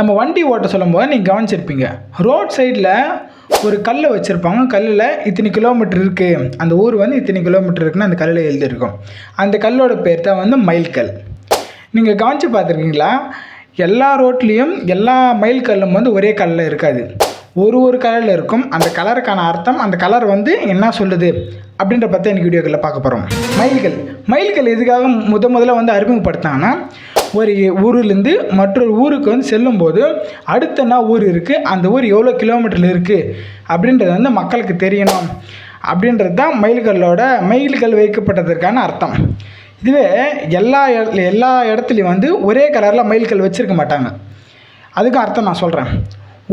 நம்ம வண்டி ஓட்ட சொல்லும் போது நீங்கள் கவனிச்சிருப்பீங்க. ரோட் சைடில் ஒரு கல்லை வச்சுருப்பாங்க. கல்லில் இத்தனை கிலோமீட்டர் இருக்குது அந்த ஊர் வந்து இத்தனை கிலோமீட்டர் இருக்குன்னு அந்த கல்லில் எழுதியிருக்கும். அந்த கல்லோட பேர் தான் வந்து மைல்கல் நீங்கள் கவனித்து பார்த்துருக்கீங்களா? எல்லா ரோட்லேயும் எல்லா மைல் கல்லும் வந்து ஒரே கல்லில் இருக்காது. ஒரு ஒரு கலரில் இருக்கும். அந்த கலருக்கான அர்த்தம் அந்த கலர் வந்து என்ன சொல்லுது அப்படின்ற பற்றி எனக்கு வீடியோக்களில் பார்க்க போகிறோம் மயில்கள் மயில்கள் எதுக்காக முத முதல்ல வந்து அறிமுகப்படுத்தாங்கன்னா ஒரு ஊர்லேருந்து மற்றொரு ஊருக்கு வந்து செல்லும்போது அடுத்த என்ன ஊர் இருக்குது அந்த ஊர் எவ்வளோ கிலோமீட்டரில் இருக்குது அப்படின்றது வந்து மக்களுக்கு தெரியணும். அப்படின்றது தான் மயில்களோட மயில்கள் வைக்கப்பட்டதற்கான அர்த்தம். இதுவே எல்லா எல்லா இடத்துலையும் வந்து ஒரே கலரில் மயில்கள் வச்சுருக்க மாட்டாங்க. அதுக்கு அர்த்தம் நான் சொல்கிறேன்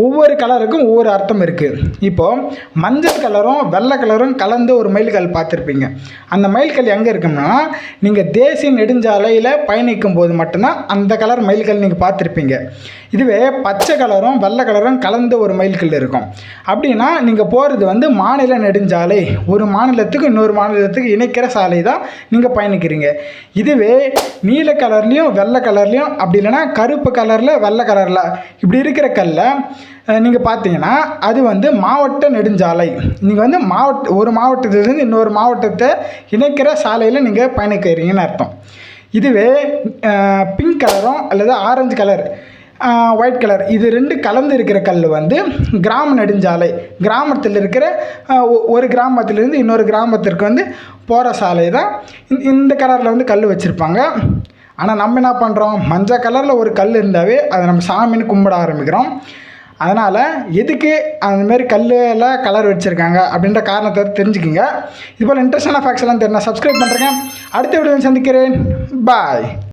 ஒவ்வொரு கலருக்கும் ஒவ்வொரு அர்த்தம் இருக்குது இப்போது மஞ்சள் கலரும் வெள்ளை கலரும் கலந்து ஒரு மயில்கல் பார்த்துருப்பீங்க. அந்த மயில்கல் எங்கே இருக்கும்னா நீங்கள் தேசிய நெடுஞ்சாலையில் பயணிக்கும் போது மட்டும்தான் அந்த கலர் மயில்கல் நீங்கள் பார்த்துருப்பீங்க. இதுவே பச்சை கலரும் வெள்ளை கலரும் கலந்த ஒரு மயில்கல் இருக்கும். அப்படின்னா நீங்கள் போகிறது வந்து மாநில நெடுஞ்சாலை. ஒரு மாநிலத்துக்கு இன்னொரு மாநிலத்துக்கு இணைக்கிற சாலை தான் நீங்கள் பயணிக்கிறீங்க. இதுவே நீல கலர்லேயும் வெள்ளை கலர்லேயும் அப்படி இல்லைன்னா கருப்பு கலரில் வெள்ளை கலரில். இப்படி இருக்கிற கல்லை நீங்கள் பார்த்தீங்கன்னா அது வந்து மாவட்ட நெடுஞ்சாலை. நீங்கள் வந்து மாவட்ட ஒரு மாவட்டத்திலிருந்து இன்னொரு மாவட்டத்தை இணைக்கிற சாலையில் நீங்கள் பயணிக்கிறீங்கன்னு அர்த்தம். இதுவே பிங்க் கலரும் அல்லது ஆரஞ்சு கலர் ஒயிட் கலர் இது ரெண்டு கலந்து இருக்கிற கல் வந்து கிராம நெடுஞ்சாலை. கிராமத்தில் இருக்கிற ஒ- ஒரு கிராமத்திலேருந்து இன்னொரு கிராமத்திற்கு வந்து போகிற சாலை தான். இந்த கலரில் வந்து கல் வச்சுருப்பாங்க. ஆனால் நம்ம என்ன பண்ணுறோம் மஞ்சள் கலரில் ஒரு கல் இருந்தாவே அதை நம்ம சாமின்னு கும்பிட ஆரம்பிக்கிறோம். அதனால் எதுக்கு அந்தமாரி கல்லில் கலர் வச்சுருக்காங்க அப்படின்ற காரணத்தை தெரிஞ்சுக்கிங்க. இதுபோல் இன்ட்ரெஸ்டான ஃபேக்ட்ஸ் எல்லாம் தெரியும் சப்ஸ்கிரைப் பண்ணுறேங்க அடுத்த வீடியோ சந்திக்கிறேன். பாய்